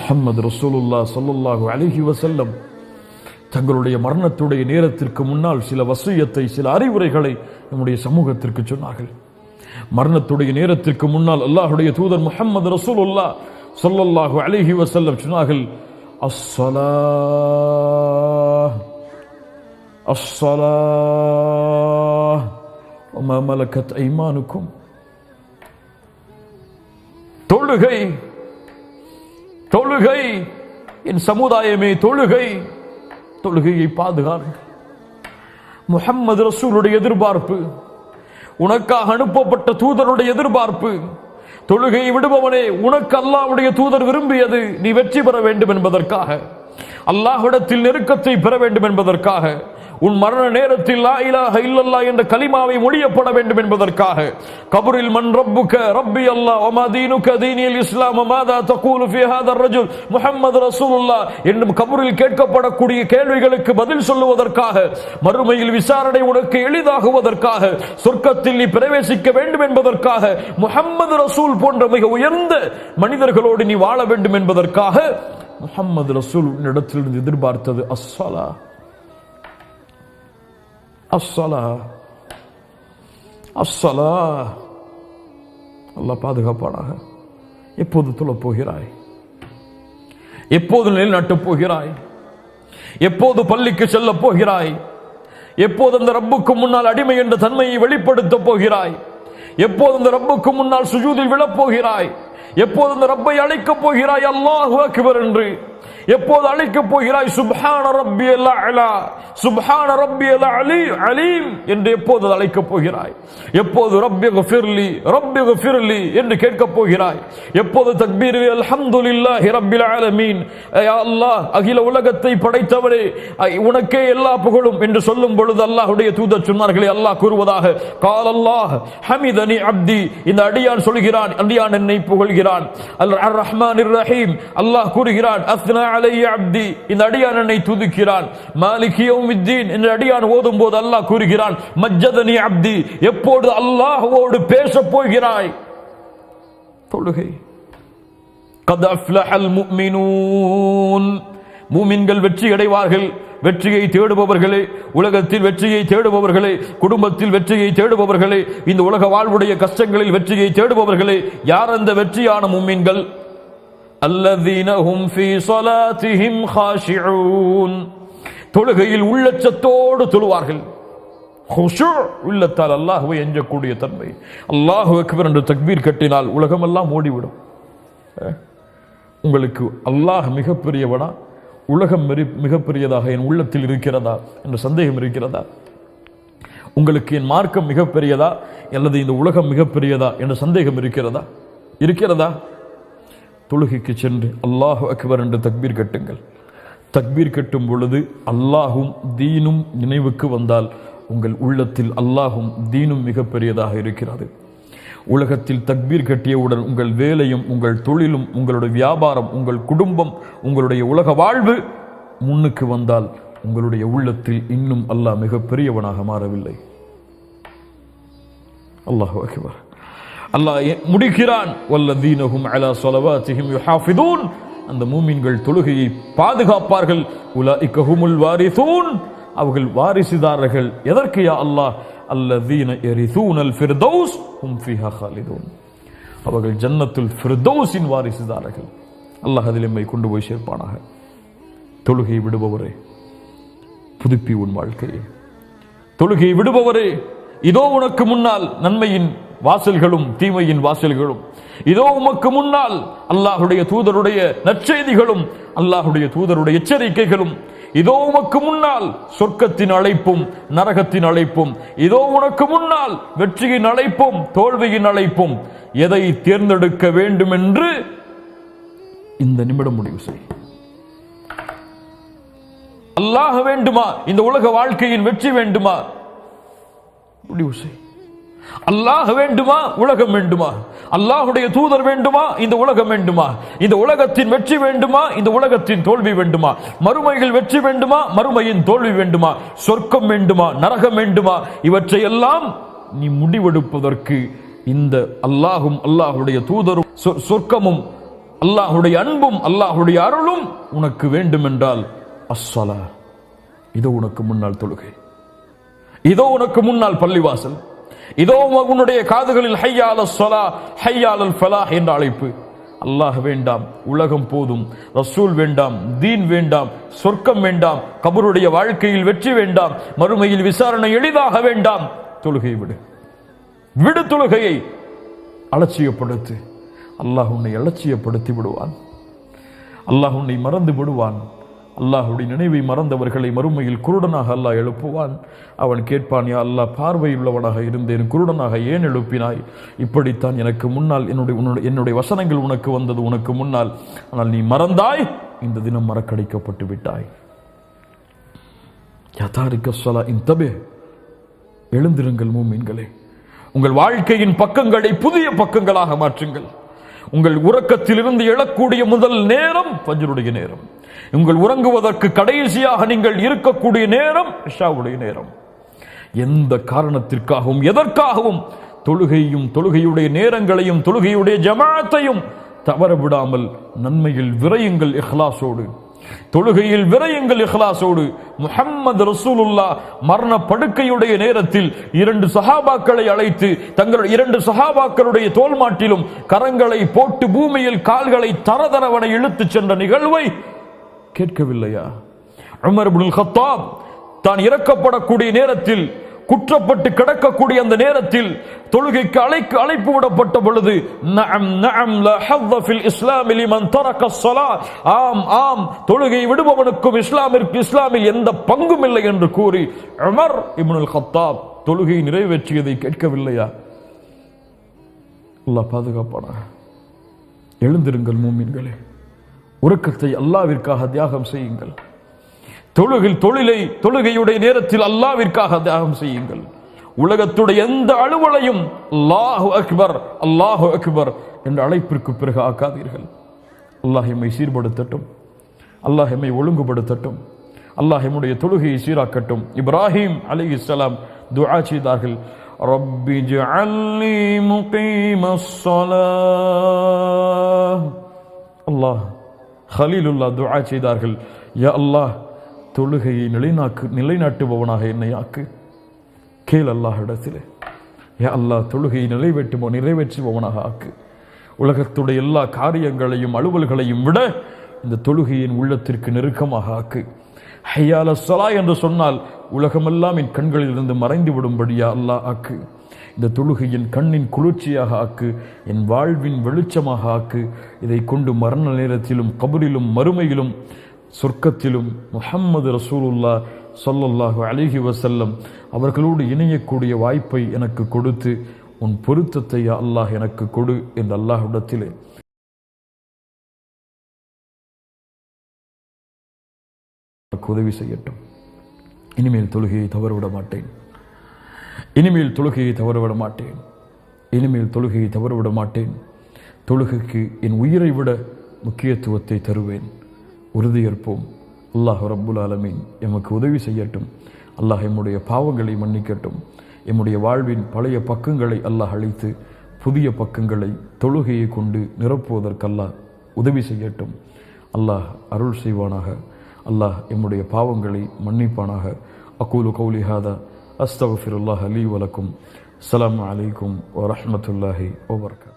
முஹம்மது ரசூலுல்லா சொல்லுல்லாஹு அலஹி வசல்லம் தங்களுடைய மரணத்துடைய நேரத்திற்கு முன்னால் சில வசூயத்தை சில அறிவுரைகளை நம்முடைய சமூகத்திற்கு சொன்னார்கள். மரணத்துடைய நேரத்திற்கு முன்னால் அல்லாஹுடைய தூதர் முஹம்மது ரசூலுல்லா சொல்லல்லாஹு அலஹி வசல்லம் சொன்னார்கள் அஸ்ஸலா அஸ்ஸலா மலக்கத் ஐமானுக்கும்? தொழுகை தொழுகை என் சமுதாயமே தொழுகை. தொழுகையை பாதுகாருங்கள் முஹம்மது ரசூலுடைய எதிர்பார்ப்பு உனக்காக அனுப்பப்பட்ட தூதருடைய எதிர்பார்ப்பு தொழுகை விடுபவனே உனக்கு அல்லாவுடைய தூதர் விரும்பியது நீ வெற்றி பெற வேண்டும் என்பதற்காக அல்லாஹ்விடத்தில் நெருக்கத்தை பெற வேண்டும் என்பதற்காக உன் மரண நேரத்தில் லா இலாஹ இல்லல்லா என்ற கலிமாவை மொழியப்பட வேண்டும் என்பதற்காக. கபரில் மன் ரப்புக ரப்பி அல்லாஹ் வமா தீனுக தீனியல் இஸ்லாம் மாதா தகூலு ஃபி ஹாதா ரஜுல் முஹம்மது ரசூலுல்லாஹ் என்னும் கபரில் கேட்கப்படக்கூடிய கேள்விகளுக்கு பதில் சொல்லுவதற்காக மறுமையில் விசாரணை உனக்கு எளிதாகுவதற்காக சொர்க்கத்தில் நீ பிரவேசிக்க வேண்டும் என்பதற்காக முஹம்மது ரசூல் போன்ற மிக உயர்ந்த மனிதர்களோடு நீ வாழ வேண்டும் என்பதற்காக முஹம்மது ரசூல் இடத்திலிருந்து எதிர்பார்த்தது அஸ்ஸலா. அஸ்ஸலா அஸ்ஸலா அல்லாஹ் பாதுகாப்பானாக. எப்போது துளப் போகிறாய்? எப்போது நிலைநாட்டப் போகிறாய்? எப்போது பள்ளிக்கு செல்லப் போகிறாய்? எப்போது அந்த ரப்புக்கு முன்னால் அடிமை என்ற தன்மையை வெளிப்படுத்தப் போகிறாய்? எப்போது அந்த ரப்புக்கு முன்னால் சுஜூதில் விழப் போகிறாய்? எப்போது அந்த ரப்பை அழைக்கப் போகிறாய்? அல்லாஹு அக்பர் என்று. எப்போது அழைக்கப் போகிறாய்? சுப்ஹான ரப்பி அலா சுப்ஹான ரப்பி அலி அலீம் என்று எப்போது அழைக்கப் போகிறாய்? எப்போது ரப்பி ஃபிர்லி ரப்பி ஃபிர்லி என்று கேட்கப் போகிறாய்? எப்போது தக்பீர் அல்ஹம்துலில்லாஹி ரப்பில் ஆலமீன் யா அல்லாஹ் அகில உலகத்தை படைத்தவரே உனக்கே எல்லா புகழும் என்று சொல்லும் பொழுது அல்லாஹ்வுடைய தூதர் சொன்னார்களே அல்லாஹ் கூறுவதாக கால் அல்லாஹ் ஹமிதனி அப்தி இந்த அடியான் சொல்கிறான் அடியான் என்னை புகழ்கிறான். அல் ரஹ்மான் ரஹீம் அல்லாஹ் கூறுகிறான் அஸ்னா அலைய அப்தி. இந்த அடியான் என்னை துதிக்கிறான். மாலிகியவுமித்தீன் இந்த அடியான் ஓதும் போது அல்லாஹ் கூறுகிறான் மஜ்ஜதனி அப்தி. எப்போது அல்லாஹ்வோடு பேசப் போகிறாய்? தொழுகை. கத் அஃப்லஹல் முஃமினூன். மூமின்கள் வெற்றி அடைவார்கள். வெற்றியை தேடுபவர்களே உலகத்தில் வெற்றியை தேடுபவர்களே குடும்பத்தில் வெற்றியை தேடுபவர்களே இந்த உலக வாழ்வுடைய கஷ்டங்களில் வெற்றியை தேடுபவர்களே யார் அந்த வெற்றியான மும்மீன்கள் மூமின்கள் அல்லதீனஹும் ஃபீ ஸலாத்திஹிம் காஷிஊன் தொழுகையில் உள்ளச்சத்தோடு தொழுவார்கள். ஹுஷூ உள்ளத்தால் அல்லாஹுவை எஞ்சக்கூடிய தன்மை. அல்லாஹு அக்பர் என்று தக்பீர் கட்டினால் உலகமெல்லாம் ஓடிவிடும். உங்களுக்கு அல்லாஹ் மிகப்பெரியவனா? உலகம் மிகப்பெரியதாக என் உள்ளத்தில் இருக்கிறதா? என்ற சந்தேகம் இருக்கிறதா? உங்களுக்கு என் மார்க்கம் மிகப்பெரியதா? அல்லது இந்த உலகம் மிகப்பெரியதா? என்ற சந்தேகம் இருக்கிறதா? இருக்கிறதா? தொழுகைக்கு சென்று அல்லாஹ் அக்பர் என்று தக்பீர் கட்டுங்கள். தக்பீர் கட்டும் பொழுது அல்லாஹும் தீனும் நினைவுக்கு வந்தால் உங்கள் உள்ளத்தில் அல்லாஹும் தீனும் மிகப்பெரியதாக இருக்கிறது. உலகத்தில் தக்பீர் கட்டியவுடன் உங்கள் வேலையும் உங்கள் தொழிலும் உங்களுடைய வியாபாரம் உங்கள் குடும்பம் உங்களுடைய உலக வாழ்வு முன்னுக்கு வந்தால் உங்களுடைய உள்ளத்தில் இன்னும் அல்லாஹ் மிகப்பெரியவனாக மாறவில்லை. அல்லாஹ் அக்பர். அல்லாஹ் முடிக்கிறான். வல்லதீனஹும் அலா ஸலவாத்திஹிம் யுஹாஃபிதூன். அந்த மூமின்கள் தொழுகையை பாதுகாப்பார்கள். உலாஇக்க ஹுமுல் வாரிசூன். அவர்கள் வாரிசுதாரர்கள். எதற்கு யா அல்லாஹ்? அல்லதீன எரிசூனல் ஃபிர்தௌஸ் ஹும் ஃபீஹா அவர்கள் ஜன்னத்துல் ஃபிர்தௌஸின் வாரிசுதாரர்கள். அல்லாஹ் அதில் எம்மை கொண்டு போய் சேர்ப்பானாக. தொழுகை விடுபவரே புதுப்பி உன் வாழ்க்கையை. தொழுகை விடுபவரே இதோ உனக்கு முன்னால் நன்மையின் வாசல்களும் தீமையின் வாசல்களும். இதோ உமக்கு முன்னால் அல்லாஹுடைய தூதருடைய நற்செய்திகளும் அல்லாஹுடைய தூதருடைய எச்சரிக்கைகளும். இதோ உமக்கு முன்னால் சொர்க்கத்தின் அழைப்பும் நரகத்தின் அழைப்பும். இதோ உனக்கு முன்னால் வெற்றியின் அழைப்பும் தோல்வியின் அழைப்பும். எதை தேர்ந்தெடுக்க வேண்டும் என்று இந்த நிமிடம் முடிவு செய். அல்லாஹ வேண்டுமா? இந்த உலக வாழ்க்கையின் வெற்றி வேண்டுமா? முடிவு செய். அல்லாஹ் வேண்டுமா? உலகம் வேண்டுமா? அல்லாஹுடைய தூதர் வேண்டுமா? இந்த உலகம் வேண்டுமா? இந்த உலகத்தின் வெற்றி வேண்டுமா? இந்த உலகத்தின் தோல்வி வேண்டுமா? மறுமையில் வெற்றி வேண்டுமா? மறுமையின் தோல்வி வேண்டுமா? சொர்க்கம் வேண்டுமா? நரகம் வேண்டுமா? இவற்றையெல்லாம் நீ முடிவெடுப்பதற்கு இந்த அல்லாஹும் அல்லாஹுடைய தூதரும் சொ- சொர்க்கமும் அல்லாஹுடைய அன்பும் அல்லாஹுடைய அருளும் உனக்கு வேண்டும் என்றால் அஸ்ஸலா இதோ உனக்கு முன்னால் தொழுகை. இதோ உனக்கு முன்னால் பள்ளிவாசல். இதோ உன்னுடைய காதுகளில் ஹையால சொலா ஹையாலல் ஃபலா என்ற அழைப்பு. அல்லாஹ் வேண்டாம் உலகம் போதும் ரசூல் வேண்டாம் தீன் வேண்டாம் சொர்க்கம் வேண்டாம் கபருடைய வாழ்க்கையில் வெற்றி வேண்டாம் மறுமையில் விசாரணை எளிதாக வேண்டாம். தொழுகை விடு. விடு தொழுகையை. அலட்சியப்படுத்து. அல்லாஹ் உன்னை அலட்சியப்படுத்தி விடுவான். அல்லாஹ் உன்னை மறந்து விடுவான். அல்லாஹுடைய நினைவை மறந்தவர்களை மறுமையில் குருடனாக அல்லாஹ் எழுப்புவான். அவன் கேட்பான் யா அல்லாஹ் பார்வையுள்ளவனாக இருந்தேன் குருடனாக ஏன் எழுப்பினாய்? இப்படித்தான் எனக்கு முன்னால் என்னுடைய உன்னுடைய என்னுடைய வசனங்கள் உனக்கு வந்தது உனக்கு முன்னால். ஆனால் நீ மறந்தாய் இந்த தினம் மறக்கடிக்கப்பட்டு விட்டாய். யதாரிக்க சொலா இந்தபே எழுந்திருங்கள் மூமீன்களே. உங்கள் வாழ்க்கையின் பக்கங்களை புதிய பக்கங்களாக மாற்றுங்கள். உங்கள் உறக்கத்திலிருந்து எழக்கூடிய முதல் நேரம் பஜ்ருடைய நேரம். உங்கள் உறங்குவதற்கு கடைசியாக நீங்கள் இருக்கக்கூடிய நேரம் இஷாவுடைய நேரம். எந்த காரணத்திற்காகவும் எதற்காகவும் தொழுகையும் தொழுகையுடைய நேரங்களையும் தொழுகையுடைய ஜமாத்தையும் தவற விடாமல் நன்மையில் விரையுங்கள் இஹ்லாசோடு தொழுகையில் விரையுங்கள் இஹ்லாசோடு முஹம்மது ரசூலுல்லா மரண படுக்கையுடைய நேரத்தில் இரண்டு சஹாபாக்களை அழைத்து தங்கள் இரண்டு சஹாபாக்களுடைய தோல்மாட்டிலும் கரங்களை போட்டு பூமியில் கால்களை தரதரவனை இழுத்துச் சென்ற நிகழ்வை கேட்கவில்லையா? உமர் இப்னுல் ஹத்தாப் தான் இறக்கப்படக்கூடிய நேரத்தில் குற்றப்பட்டு கிடக்கக்கூடிய அந்த நேரத்தில் தொழுகைக்கு அழைக்கு அழைப்பு விடப்பட்ட பொழுது நஅம் நஅம் லா ஹவ்வ ஃபில் இஸ்லாமி லிமன் தரக ஸலா. ஆம் ஆம் தொழுகை விடுபவனுக்கும் இஸ்லாமிற்கு இஸ்லாமில் எந்த பங்கும் இல்லை என்று கூறி உமர் இப்னுல் கத்தாப் தொழுகை நிறைவேற்றியதை கேட்கவில்லையா? அல்லாஹ் பாதுகாப்பானா எழுந்திருங்கள் மூமின்களே. உறக்கத்தை அல்லாவிற்காக தியாகம் செய்யுங்கள். தொழுகில் தொழிலை தொழுகையுடைய நேரத்தில் அல்லாவிற்காக தியாகம் செய்யுங்கள். உலகத்துடைய எந்த அலுவலையும் அல்லாஹு அக்பர் அல்லாஹு அக்பர் என்ற அழைப்பிற்கு பிறகு ஆக்காதீர்கள். அல்லாஹ் எம்மை சீர்படுத்தட்டும். அல்லாஹ் எம்மை ஒழுங்குபடுத்தட்டும். அல்லாஹ் எம்முடைய தொழுகையை சீராக்கட்டும். இப்ராஹிம் அலைஹிஸ்ஸலாம் துஆ செய்தார்கள். ரப்பி ஜஅல்னி முகீமஸ் ஸலாஹ் அல்லாஹ் ஹலீலுல்லா துஆ செய்தார்கள். யா அல்லாஹ் தொழுகையை நிலைநாக்கு நிலைநாட்டுபவனாக என்னை ஆக்கு. கேள் அல்லாஹிடத்திலே யா அல்லாஹ் தொழுகையை நிறைவேற்றுமோ நிறைவேற்றுபவனாக ஆக்கு. உலகத்துடைய எல்லா காரியங்களையும் அலுவல்களையும் விட இந்த தொழுகையின் உள்ளத்திற்கு நெருக்கமாக ஆக்கு. ஹையால சலா என்று சொன்னால் உலகமெல்லாம் என் கண்களில் இருந்து மறைந்து விடும்படியா அல்லாஹ் ஆக்கு. இந்த தொழுகையின் கண்ணின் குளிர்ச்சியாக ஆக்கு. என் வாழ்வின் வெளிச்சமாக ஆக்கு. இதை கொண்டு மரண நேரத்திலும் கபரிலும் மறுமையிலும் சொர்க்கத்திலும் முஹம்மது ரசூலுல்லா சொல்லல்லாஹு அலிஹி வசல்லம் அவர்களோடு இணையக்கூடிய வாய்ப்பை எனக்கு கொடுத்து உன் பொருத்தத்தை அல்லாஹ் எனக்கு கொடு என்று அல்லாஹ்விடத்திலே. எனக்கு உதவி செய்யட்டும். இனிமேல் தொழுகையை தவறவிட மாட்டேன். இனிமேல் தொழுகையை தவறவிட மாட்டேன். இனிமேல் தொழுகையை தவறவிட மாட்டேன். தொழுகைக்கு என் உயிரை விட முக்கியத்துவத்தை தருவேன். உறுதியேற்போம். அல்லாஹ் ரப்புல் ஆலமீன் எமக்கு உதவி செய்யட்டும். அல்லாஹ் எம்முடைய பாவங்களை மன்னிக்கட்டும். எம்முடைய வாழ்வின் பழைய பக்கங்களை அல்லாஹ் அழித்து புதிய பக்கங்களை தொழுகையை கொண்டு நிரப்புவதற்கல்லாஹ் உதவி செய்யட்டும். அல்லாஹ் அருள் செய்வானாக. அல்லாஹ் எம்முடைய பாவங்களை மன்னிப்பானாக. அக்கூலு கௌலிஹாதா ஹாதா அஸ்தகுஃபிருல்லாஹ் அலி வலக்கும். அஸ்ஸலாமு அலைக்கும் வரமத்துல்லாஹி வபரகாத்துஹு